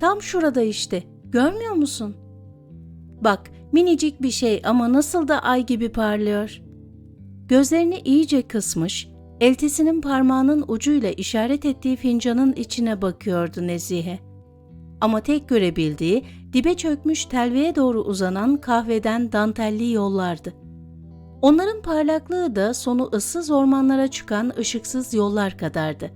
Tam şurada işte. Görmüyor musun? Bak, minicik bir şey ama nasıl da ay gibi parlıyor. Gözlerini iyice kısmış, eltisinin parmağının ucuyla işaret ettiği fincanın içine bakıyordu Nezihe. Ama tek görebildiği dibe çökmüş telveye doğru uzanan kahveden dantelli yollardı. Onların parlaklığı da sonu ıssız ormanlara çıkan ışıksız yollar kadardı.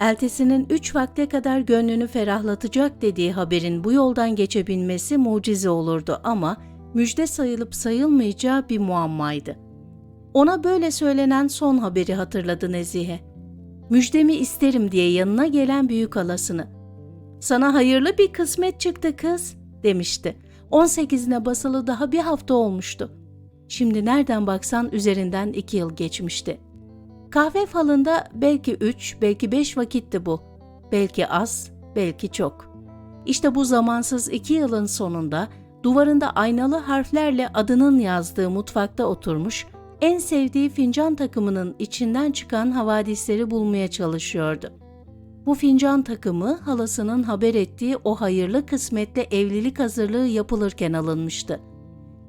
Eltisinin üç vakte kadar gönlünü ferahlatacak dediği haberin bu yoldan geçebilmesi mucize olurdu ama müjde sayılıp sayılmayacağı bir muammaydı. Ona böyle söylenen son haberi hatırladı Nezihe. Müjdemi isterim diye yanına gelen büyük halasını. Sana hayırlı bir kısmet çıktı kız, demişti. 18'ine basılı daha bir hafta olmuştu. Şimdi nereden baksan üzerinden iki yıl geçmişti. Kahve falında belki üç, belki beş vakitti bu. Belki az, belki çok. İşte bu zamansız iki yılın sonunda duvarında aynalı harflerle adının yazdığı mutfakta oturmuş, en sevdiği fincan takımının içinden çıkan havadisleri bulmaya çalışıyordu. Bu fincan takımı halasının haber ettiği o hayırlı kısmetle evlilik hazırlığı yapılırken alınmıştı.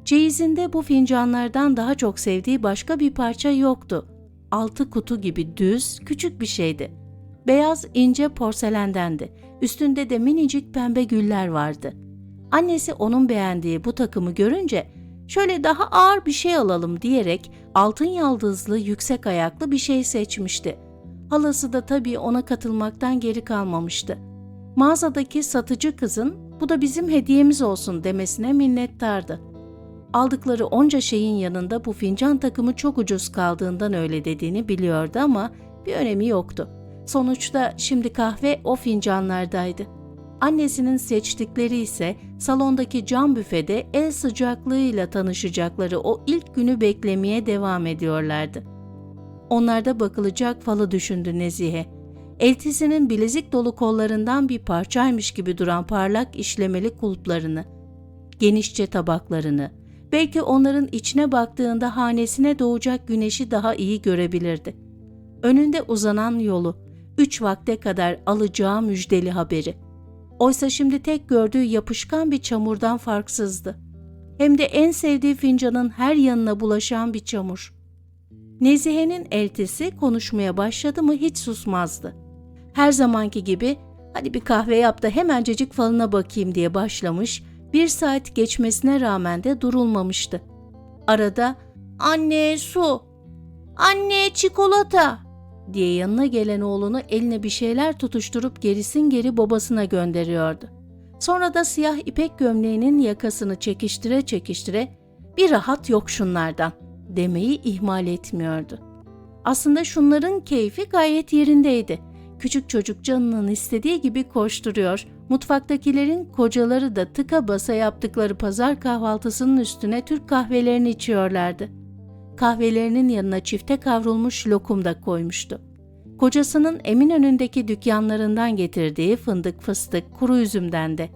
Çeyizinde bu fincanlardan daha çok sevdiği başka bir parça yoktu. Altı kutu gibi düz, küçük bir şeydi. Beyaz ince porselendendi. Üstünde de minicik pembe güller vardı. Annesi onun beğendiği bu takımı görünce şöyle daha ağır bir şey alalım diyerek altın yaldızlı yüksek ayaklı bir şey seçmişti. Halası da tabii ona katılmaktan geri kalmamıştı. Mağazadaki satıcı kızın bu da bizim hediyemiz olsun demesine minnettardı. Aldıkları onca şeyin yanında bu fincan takımı çok ucuz kaldığından öyle dediğini biliyordu ama bir önemi yoktu. Sonuçta şimdi kahve o fincanlardaydı. Annesinin seçtikleri ise salondaki cam büfede el sıcaklığıyla tanışacakları o ilk günü beklemeye devam ediyorlardı. Onlarda bakılacak falı düşündü Nezihe. Eltisinin bilezik dolu kollarından bir parçaymış gibi duran parlak işlemeli kulplarını, genişçe tabaklarını, belki onların içine baktığında hanesine doğacak güneşi daha iyi görebilirdi. Önünde uzanan yolu, üç vakte kadar alacağı müjdeli haberi. Oysa şimdi tek gördüğü yapışkan bir çamurdan farksızdı. Hem de en sevdiği fincanın her yanına bulaşan bir çamur. Nezihe'nin eltisi konuşmaya başladı mı hiç susmazdı. Her zamanki gibi hadi bir kahve yap da hemencecik falına bakayım diye başlamış, bir saat geçmesine rağmen de durulmamıştı. Arada anne su, anne çikolata diye yanına gelen oğlunu eline bir şeyler tutuşturup gerisin geri babasına gönderiyordu. Sonra da siyah ipek gömleğinin yakasını çekiştire çekiştire bir rahat yok şunlardan demeyi ihmal etmiyordu. Aslında şunların keyfi gayet yerindeydi. Küçük çocuk canının istediği gibi koşturuyor, mutfaktakilerin kocaları da tıka basa yaptıkları pazar kahvaltısının üstüne Türk kahvelerini içiyorlardı. Kahvelerinin yanına çifte kavrulmuş lokum da koymuştu. Kocasının Eminönü'ndeki dükkanlarından getirdiği fındık, fıstık, kuru üzümden de.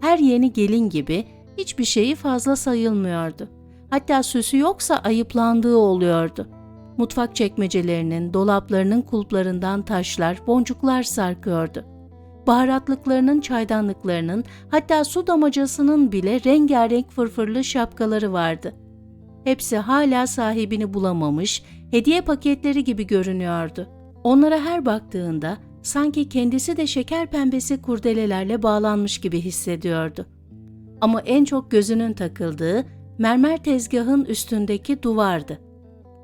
Her yeni gelin gibi hiçbir şeyi fazla sayılmıyordu. Hatta süsü yoksa ayıplandığı oluyordu. Mutfak çekmecelerinin, dolaplarının kulplarından taşlar, boncuklar sarkıyordu. Baharatlıklarının, çaydanlıklarının, hatta su damacasının bile rengarenk fırfırlı şapkaları vardı. Hepsi hala sahibini bulamamış, hediye paketleri gibi görünüyordu. Onlara her baktığında sanki kendisi de şeker pembesi kurdelelerle bağlanmış gibi hissediyordu. Ama en çok gözünün takıldığı mermer tezgahın üstündeki duvardı.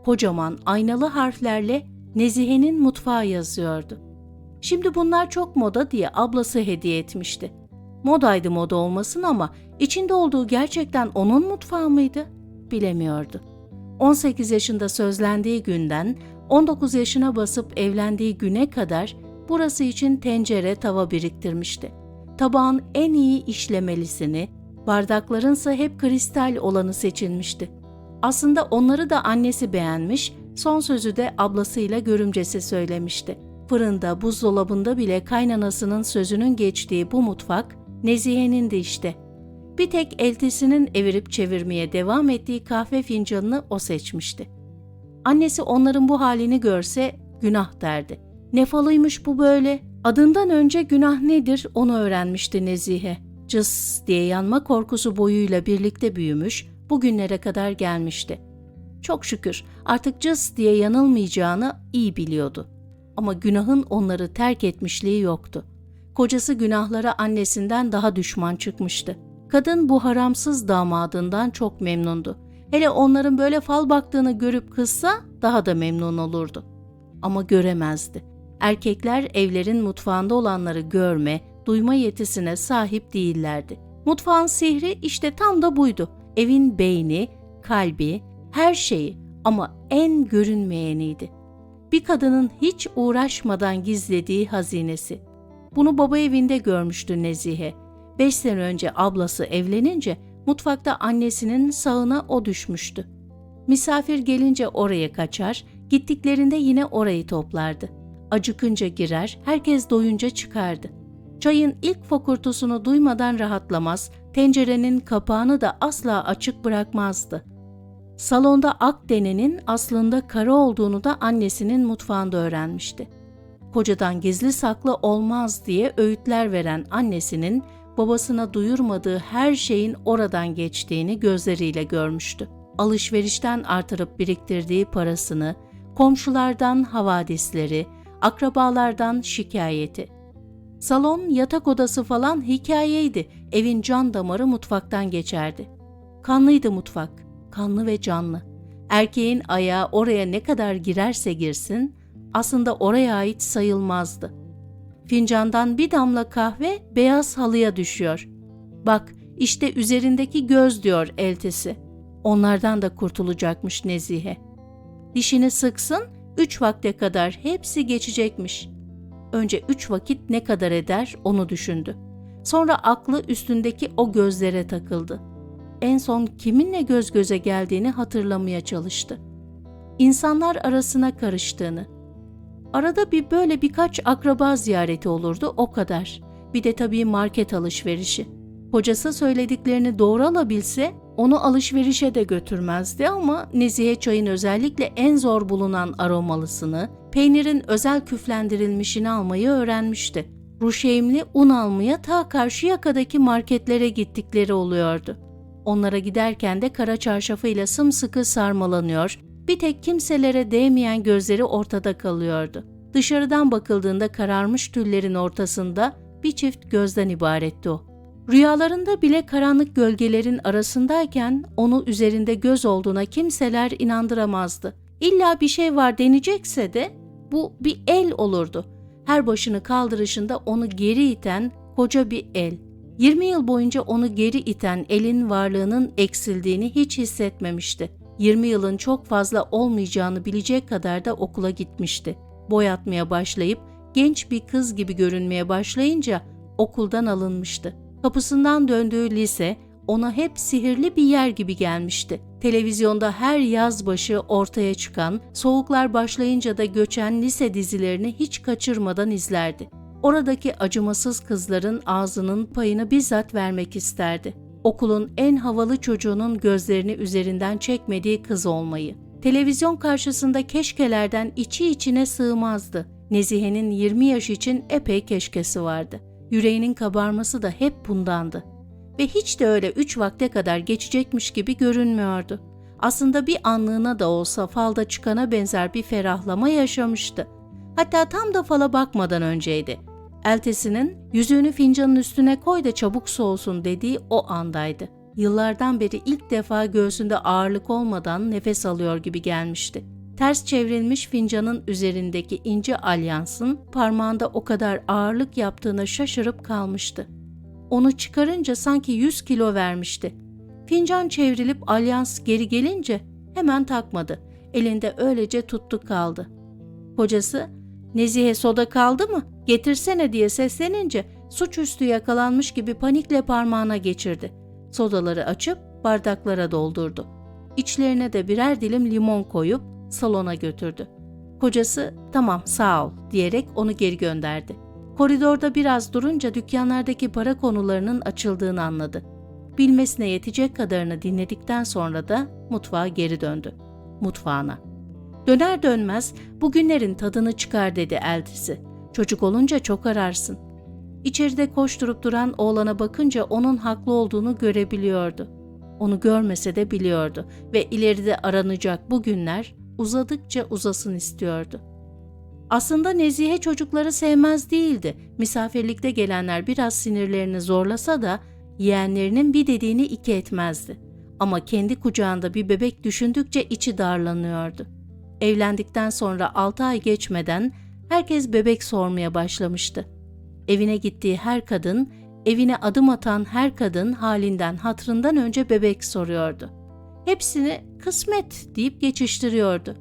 Kocaman aynalı harflerle Nezihe'nin mutfağı yazıyordu. Şimdi bunlar çok moda diye ablası hediye etmişti. Modaydı moda olmasın ama içinde olduğu gerçekten onun mutfağı mıydı? Bilemiyordu. 18 yaşında sözlendiği günden 19 yaşına basıp evlendiği güne kadar burası için tencere tava biriktirmişti. Tabağın en iyi işlemelisini, bardaklarınsa hep kristal olanı seçilmişti. Aslında onları da annesi beğenmiş, son sözü de ablasıyla görümcesi söylemişti. Fırında, buzdolabında bile kaynanasının sözünün geçtiği bu mutfak Nezihe'nin de işte. Bir tek eltisinin evirip çevirmeye devam ettiği kahve fincanını o seçmişti. Annesi onların bu halini görse günah derdi. Ne falıymış bu böyle Adından önce günah nedir onu öğrenmişti Nezihe. Cıs diye yanma korkusu boyuyla birlikte büyümüş, bugünlere kadar gelmişti. Çok şükür artık cıs diye yanılmayacağını iyi biliyordu. Ama günahın onları terk etmişliği yoktu. Kocası günahlara annesinden daha düşman çıkmıştı. Kadın bu haramsız damadından çok memnundu. Hele onların böyle fal baktığını görüp kızsa daha da memnun olurdu. Ama göremezdi. Erkekler evlerin mutfağında olanları görme, duyma yetisine sahip değillerdi. Mutfağın sihri işte tam da buydu. Evin beyni, kalbi, her şeyi ama en görünmeyeniydi. Bir kadının hiç uğraşmadan gizlediği hazinesi. Bunu baba evinde görmüştü Nezihe. Beş sene önce ablası evlenince mutfakta annesinin sağına o düşmüştü. Misafir gelince oraya kaçar, gittiklerinde yine orayı toplardı. Acıkınca girer, herkes doyunca çıkardı. Çayın ilk fokurtusunu duymadan rahatlamaz, tencerenin kapağını da asla açık bırakmazdı. Salonda Akdene'nin aslında kara olduğunu da annesinin mutfağında öğrenmişti. Kocadan gizli saklı olmaz diye öğütler veren annesinin babasına duyurmadığı her şeyin oradan geçtiğini gözleriyle görmüştü. Alışverişten artırıp biriktirdiği parasını, komşulardan havadisleri, akrabalardan şikayeti. Salon, yatak odası falan hikayeydi. Evin can damarı mutfaktan geçerdi. Kanlıydı mutfak, kanlı ve canlı. Erkeğin ayağı oraya ne kadar girerse girsin, aslında oraya ait sayılmazdı. Fincandan bir damla kahve beyaz halıya düşüyor. Bak, işte üzerindeki göz diyor eltisi. Onlardan da kurtulacakmış Nezihe. Dişini sıksın, üç vakte kadar hepsi geçecekmiş. Önce üç vakit ne kadar eder onu düşündü. Sonra aklı üstündeki o gözlere takıldı. En son kiminle göz göze geldiğini hatırlamaya çalıştı. İnsanlar arasına karıştığını. Arada bir böyle birkaç akraba ziyareti olurdu o kadar. Bir de tabii market alışverişi. Kocası söylediklerini doğru alabilse onu alışverişe de götürmezdi ama Nezihe çayın özellikle en zor bulunan aromalısını, peynirin özel küflendirilmişini almayı öğrenmişti. Ruşeymli un almaya ta karşı yakadaki marketlere gittikleri oluyordu. Onlara giderken de kara çarşafıyla sımsıkı sarmalanıyor, bir tek kimselere değmeyen gözleri ortada kalıyordu. Dışarıdan bakıldığında kararmış tüllerin ortasında bir çift gözden ibaretti o. Rüyalarında bile karanlık gölgelerin arasındayken onu üzerinde göz olduğuna kimseler inandıramazdı. İlla bir şey var denecekse de bu bir el olurdu. Her başını kaldırışında onu geri iten koca bir el. 20 yıl boyunca onu geri iten elin varlığının eksildiğini hiç hissetmemişti. 20 yılın çok fazla olmayacağını bilecek kadar da okula gitmişti. Boyatmaya başlayıp genç bir kız gibi görünmeye başlayınca okuldan alınmıştı. Kapısından döndüğü lise ona hep sihirli bir yer gibi gelmişti. Televizyonda her yaz başı ortaya çıkan, soğuklar başlayınca da göçen lise dizilerini hiç kaçırmadan izlerdi. Oradaki acımasız kızların ağzının payını bizzat vermek isterdi. Okulun en havalı çocuğunun gözlerini üzerinden çekmediği kız olmayı. Televizyon karşısında keşkelerden içi içine sığmazdı. Nezihe'nin 20 yaş için epey keşkesi vardı. Yüreğinin kabarması da hep bundandı. Ve hiç de öyle üç vakte kadar geçecekmiş gibi görünmüyordu. Aslında bir anlığına da olsa falda çıkana benzer bir ferahlama yaşamıştı. Hatta tam da fala bakmadan önceydi. Eltesinin yüzüğünü fincanın üstüne koy da çabuk soğusun dediği o andaydı. Yıllardan beri ilk defa göğsünde ağırlık olmadan nefes alıyor gibi gelmişti. Ters çevrilmiş fincanın üzerindeki ince alyansın parmağında o kadar ağırlık yaptığına şaşırıp kalmıştı. Onu çıkarınca sanki 100 kilo vermişti. Fincan çevrilip alyans geri gelince hemen takmadı. Elinde öylece tuttu kaldı. Kocası, Nezihe soda kaldı mı? Getirsene diye seslenince suçüstü yakalanmış gibi panikle parmağına geçirdi. Sodaları açıp bardaklara doldurdu. İçlerine de birer dilim limon koyup salona götürdü. Kocası tamam sağ ol diyerek onu geri gönderdi. Koridorda biraz durunca dükkanlardaki para konularının açıldığını anladı. Bilmesine yetecek kadarını dinledikten sonra da mutfağa geri döndü. Mutfağına. Döner dönmez bugünlerin tadını çıkar dedi eltisi. Çocuk olunca çok ararsın. İçeride koşturup duran oğlana bakınca onun haklı olduğunu görebiliyordu. Onu görmese de biliyordu ve ileride aranacak bu günler uzadıkça uzasın istiyordu. Aslında Nezihe çocukları sevmez değildi. Misafirlikte gelenler biraz sinirlerini zorlasa da yeğenlerinin bir dediğini iki etmezdi. Ama kendi kucağında bir bebek düşündükçe içi darlanıyordu. Evlendikten sonra 6 ay geçmeden herkes bebek sormaya başlamıştı. Evine gittiği her kadın, evine adım atan her kadın halinden hatrından önce bebek soruyordu. Hepsini kısmet deyip geçiştiriyordu.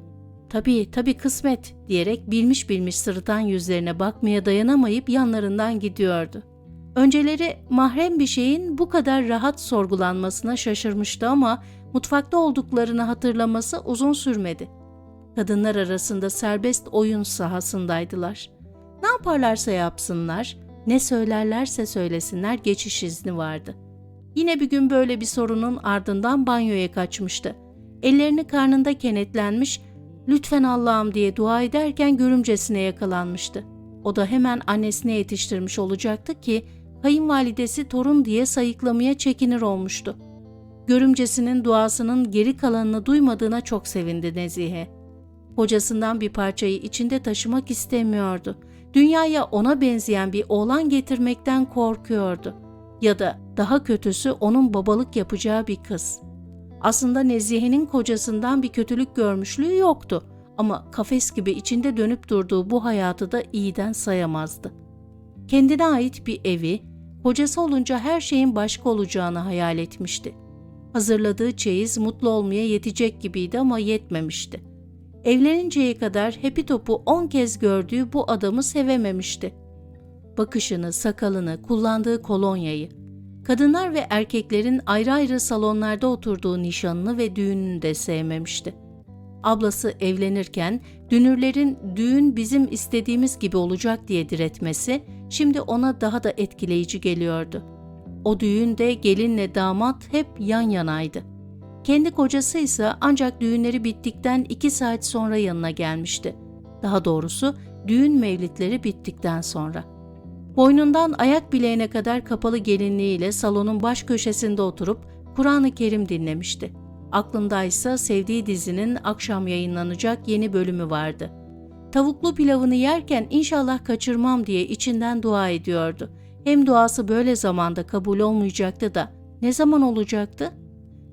Tabii tabii kısmet diyerek bilmiş bilmiş sırıtan yüzlerine bakmaya dayanamayıp yanlarından gidiyordu. Önceleri mahrem bir şeyin bu kadar rahat sorgulanmasına şaşırmıştı ama mutfakta olduklarını hatırlaması uzun sürmedi. Kadınlar arasında serbest oyun sahasındaydılar. Ne yaparlarsa yapsınlar, ne söylerlerse söylesinler geçiş izni vardı. Yine bir gün böyle bir sorunun ardından banyoya kaçmıştı. Ellerini karnında kenetlenmiş, lütfen Allah'ım diye dua ederken görümcesine yakalanmıştı. O da hemen annesine yetiştirmiş olacaktı ki kayınvalidesi torun diye sayıklamaya çekinir olmuştu. Görümcesinin duasının geri kalanını duymadığına çok sevindi Nezihe. Kocasından bir parçayı içinde taşımak istemiyordu. Dünyaya ona benzeyen bir oğlan getirmekten korkuyordu. Ya da daha kötüsü onun babalık yapacağı bir kız. Aslında Nezihe'nin kocasından bir kötülük görmüşlüğü yoktu ama kafes gibi içinde dönüp durduğu bu hayatı da iyiden sayamazdı. Kendine ait bir evi, kocası olunca her şeyin başka olacağını hayal etmişti. Hazırladığı çeyiz mutlu olmaya yetecek gibiydi ama yetmemişti. Evleninceye kadar hepi topu on kez gördüğü bu adamı sevememişti. Bakışını, sakalını, kullandığı kolonyayı, kadınlar ve erkeklerin ayrı ayrı salonlarda oturduğu nişanını ve düğününü de sevmemişti. Ablası evlenirken dünürlerin düğün bizim istediğimiz gibi olacak diye diretmesi şimdi ona daha da etkileyici geliyordu. O düğünde gelinle damat hep yan yanaydı. Kendi kocası ise ancak düğünleri bittikten iki saat sonra yanına gelmişti. Daha doğrusu düğün mevlitleri bittikten sonra. Boynundan ayak bileğine kadar kapalı gelinliğiyle salonun baş köşesinde oturup Kur'an-ı Kerim dinlemişti. Aklındaysa sevdiği dizinin akşam yayınlanacak yeni bölümü vardı. Tavuklu pilavını yerken inşallah kaçırmam diye içinden dua ediyordu. Hem duası böyle zamanda kabul olmayacaktı da ne zaman olacaktı?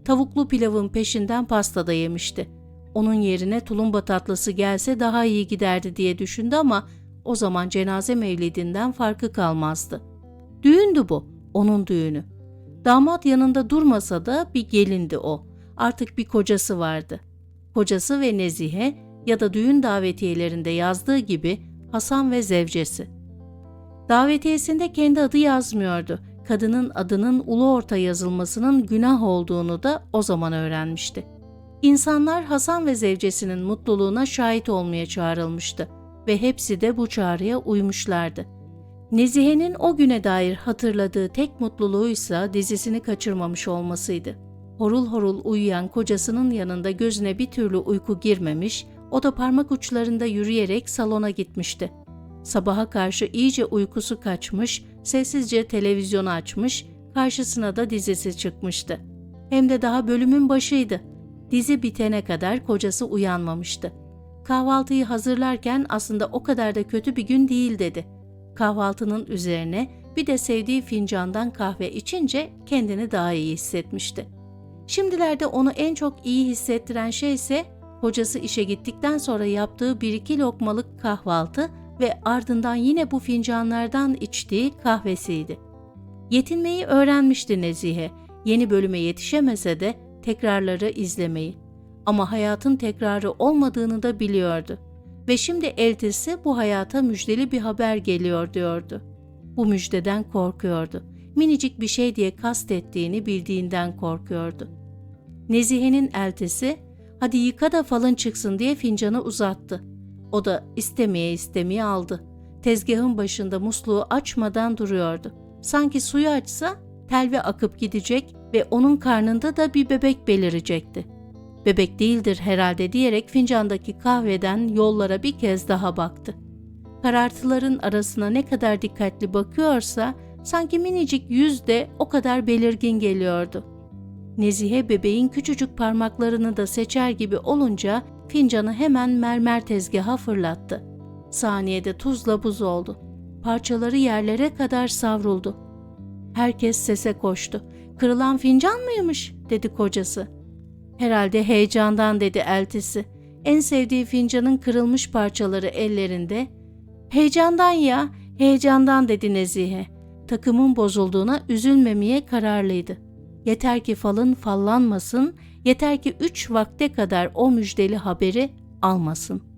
Tavuklu pilavın peşinden pasta da yemişti. Onun yerine tulumba tatlısı gelse daha iyi giderdi diye düşündü ama o zaman cenaze mevlidinden farkı kalmazdı. Düğündü bu, onun düğünü. Damat yanında durmasa da bir gelindi o. Artık bir kocası vardı. Kocası ve Nezihe ya da düğün davetiyelerinde yazdığı gibi Hasan ve zevcesi. Davetiyesinde kendi adı yazmıyordu. Kadının adının ulu orta yazılmasının günah olduğunu da o zaman öğrenmişti. İnsanlar Hasan ve zevcesinin mutluluğuna şahit olmaya çağrılmıştı ve hepsi de bu çağrıya uymuşlardı. Nezihe'nin o güne dair hatırladığı tek mutluluğuysa dizisini kaçırmamış olmasıydı. Horul horul uyuyan kocasının yanında gözüne bir türlü uyku girmemiş, o da parmak uçlarında yürüyerek salona gitmişti. Sabaha karşı iyice uykusu kaçmış, sessizce televizyonu açmış, karşısına da dizisi çıkmıştı. Hem de daha bölümün başıydı. Dizi bitene kadar kocası uyanmamıştı. Kahvaltıyı hazırlarken aslında o kadar da kötü bir gün değil dedi. Kahvaltının üzerine bir de sevdiği fincandan kahve içince kendini daha iyi hissetmişti. Şimdilerde onu en çok iyi hissettiren şey ise kocası işe gittikten sonra yaptığı bir iki lokmalık kahvaltı ve ardından yine bu fincanlardan içtiği kahvesiydi. Yetinmeyi öğrenmişti Nezihe. Yeni bölüme yetişemese de tekrarları izlemeyi. Ama hayatın tekrarı olmadığını da biliyordu. Ve şimdi eltisi bu hayata müjdeli bir haber geliyor diyordu. Bu müjdeden korkuyordu. Minicik bir şey diye kastettiğini bildiğinden korkuyordu. Nezihe'nin eltisi, hadi yıka da falın çıksın diye fincanı uzattı. O da istemeye istemeye aldı. Tezgahın başında musluğu açmadan duruyordu. Sanki suyu açsa telve akıp gidecek ve onun karnında da bir bebek belirecekti. Bebek değildir herhalde diyerek fincandaki kahveden yollara bir kez daha baktı. Karartıların arasına ne kadar dikkatli bakıyorsa sanki minicik yüz de o kadar belirgin geliyordu. Nezihe bebeğin küçücük parmaklarını da seçer gibi olunca fincanı hemen mermer tezgaha fırlattı. Saniyede tuzla buz oldu. Parçaları yerlere kadar savruldu. Herkes sese koştu. Kırılan fincan mıymış? dedi kocası. Herhalde heyecandan dedi eltisi. En sevdiği fincanın kırılmış parçaları ellerinde. Heyecandan ya, heyecandan dedi Nezihe. Takımın bozulduğuna üzülmemeye kararlıydı. Yeter ki falın fallanmasın, yeter ki üç vakte kadar o müjdeli haberi almasın.